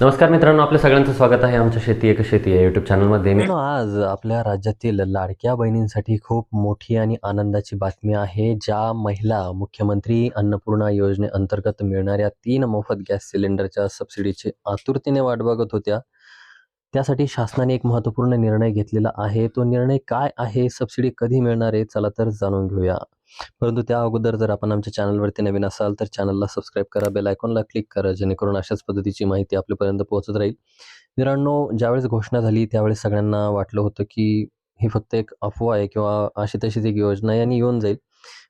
नमस्कार मित्रांनो आपल्या सगळ्यांचं स्वागत आहे आमच्या शेती एक शेती या युट्यूब चॅनलमध्ये मी हो, आज आपल्या राज्यातील लाडक्या बहिणींसाठी खूप मोठी आणि आनंदाची बातमी आहे ज्या महिला मुख्यमंत्री अन्नपूर्णा योजनेअंतर्गत मिळणाऱ्या तीन मोफत गॅस सिलेंडरच्या सबसिडीची आतुरतेने वाट बघत होत्या. त्यासाठी शासनाने एक महत्त्वपूर्ण निर्णय घेतलेला आहे. तो निर्णय काय आहे? सबसिडी कधी मिळणार आहे? चला तर जाणून घेऊया. परंतु त्या अगोदर जर आपण आमच्या चॅनलवरती नवीन असाल तर चॅनलला सबस्क्राईब करा बेल आयकॉनला क्लिक करा जेणेकरून अशाच पद्धतीची माहिती आपल्यापर्यंत पोहोचत राहील. मित्रांनो ज्यावेळेस घोषणा झाली त्यावेळेस सगळ्यांना वाटलं होतं की ही फक्त एक अफवा आहे किंवा अशी तशीच एक योजना आहे आणि येऊन जाईल.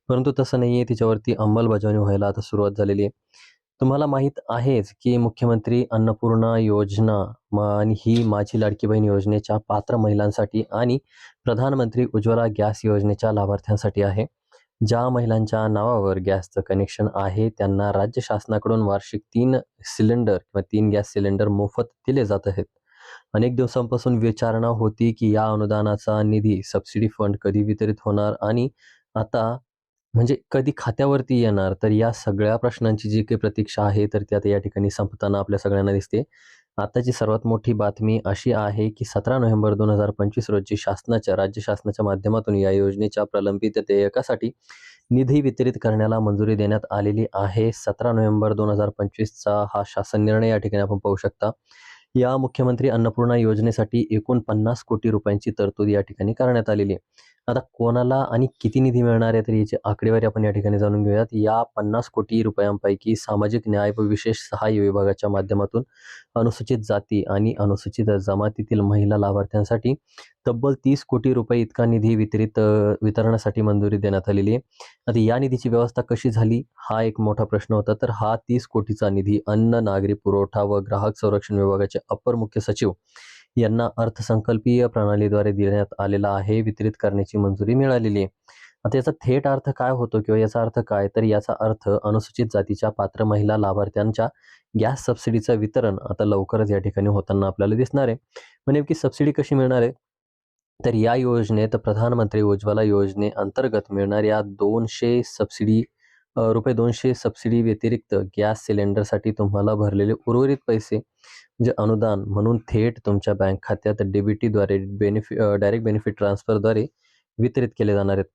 परंतु तसं नाही आहे तिच्यावरती अंमलबजावणी व्हायला आता सुरुवात झालेली आहे. तुम्हाला माहीत आहेच की मुख्यमंत्री अन्नपूर्णा योजना आणि ही माझी लाडकी बहीण योजनेच्या पात्र महिलांसाठी आणि प्रधानमंत्री उज्ज्वला गॅस योजनेच्या लाभार्थ्यांसाठी आहे. ज्या महिलांच्या नावावर गॅसचं कनेक्शन आहे त्यांना राज्य शासनाकडून वार्षिक तीन सिलेंडर किंवा तीन गॅस सिलेंडर मोफत दिले जात आहेत. अनेक दिवसांपासून विचारणा होती की या अनुदानाचा निधी सबसिडी फंड कधी वितरित होणार आणि आता म्हणजे कधी खात्यावरती येणार? तर या सगळ्या प्रश्नांची जी काही प्रतीक्षा आहे तर ती आता या ठिकाणी संपताना आपल्या सगळ्यांना दिसते. आताची सर्वात मोठी बातमी अशी आहे की सतरा नोव्हेंबर दोन हजार पंचवीस रोजी शासनाच्या राज्य शासनाच्या माध्यमातून या योजनेच्या प्रलंबित देयकासाठी निधी वितरित करण्याला मंजुरी देण्यात आलेली आहे. सतरा नोव्हेंबर दोन हजार पंचवीसचा हा शासन निर्णय या ठिकाणी आपण पाहू शकता. या मुख्यमंत्री अन्नपूर्णा योजनेसाठी एकूण पन्नास कोटी रुपयांची तरतूद या ठिकाणी करण्यात आलेली आहे. आता कोणाला आणि किती निधी मिळणार आहे तर याची आकडेवारी आपण या ठिकाणी जाणून घेऊयात. या पन्नास कोटी रुपयांपैकी सामाजिक न्याय व विशेष सहाय्य विभागाच्या माध्यमातून अनुसूचित जाती आणि अनुसूचित जमातीतील महिला लाभार्थ्यांसाठी तब्बल तीस कोटी रुपये इतका निधी वितरित वितरणासाठी मंजुरी देण्यात आलेली आहे. आता या निधीची व्यवस्था कशी झाली? हा एक मोठा प्रश्न होता. तर हा तीस कोटीचा निधी अन्न नागरी पुरवठा व ग्राहक संरक्षण विभागाचे अपर मुख्य सचिव यांना अर्थसंकल्पीय प्रणालीद्वारे देण्यात आलेला आहे वितरित करण्याची मंजुरी मिळालेली आहे. आता याचा थेट अर्थ काय होतो किंवा याचा अर्थ काय? तर याचा अर्थ अनुसूचित जातीच्या पात्र महिला लाभार्थ्यांच्या गॅस सबसिडीचं वितरण आता लवकरच या ठिकाणी होताना आपल्याला दिसणार आहे. मग नेमकी सबसिडी कशी मिळणार आहे? तर या योजनेत प्रधानमंत्री उज्ज्वला योजनेअंतर्गत मिळणाऱ्या दोनशे सबसिडी रुपये दोनशे सबसिडी व्यतिरिक्त गॅस सिलेंडरसाठी तुम्हाला भरलेले उर्वरित पैसे म्हणजे अनुदान म्हणून थेट तुमच्या बँक खात्यात डीबीटीद्वारे बेनिफि डायरेक्ट बेनिफिट ट्रान्सफरद्वारे वितरित केले जाणार आहेत.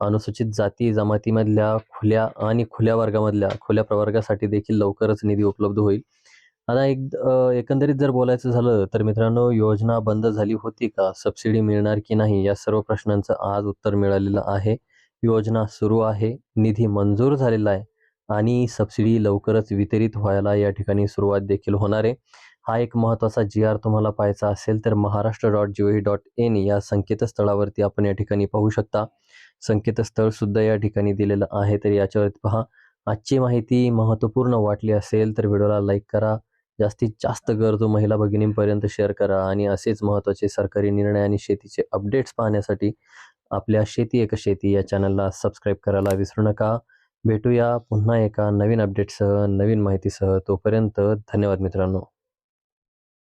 अनुसूचित जाती जमातीमधल्या खुल्या आणि खुल्या वर्गामधल्या खुल्या प्रवर्गासाठी देखील लवकरच निधी उपलब्ध होईल. आता एक एकंदरीत जर बोलायचं झालं तर मित्रांनो योजना बंद झाली होती का? सबसिडी मिळणार की नाही? या सर्व प्रश्नांचं आज उत्तर मिळालेलं आहे. योजना सुरू आहे. निधी मंजूर झालेला आहे आणि सबसिडी लवकरच वितरित व्हायला या ठिकाणी सुरुवात देखील होणार आहे. हा एक महत्त्वाचा जी आर तुम्हाला पाहायचा असेल तर Maharashtra dot G O V dot N या संकेतस्थळावरती आपण या ठिकाणी पाहू शकता. संकेतस्थळ सुद्धा या ठिकाणी दिलेलं आहे. तर याच्यावरती पहा. आजची माहिती महत्त्वपूर्ण वाटली असेल तर व्हिडिओला लाईक करा. जास्तीत जास्त गरजू महिला भगिनींपर्यंत शेअर करा आणि असेच महत्त्वाचे सरकारी निर्णय आणि शेतीचे अपडेट्स पाहण्यासाठी आपल्या शेती एक शेती या चॅनलला सबस्क्राईब करायला विसरू नका. भेटूया पुन्हा एका नवीन अपडेटसह नवीन माहितीसह. तोपर्यंत धन्यवाद मित्रांनो.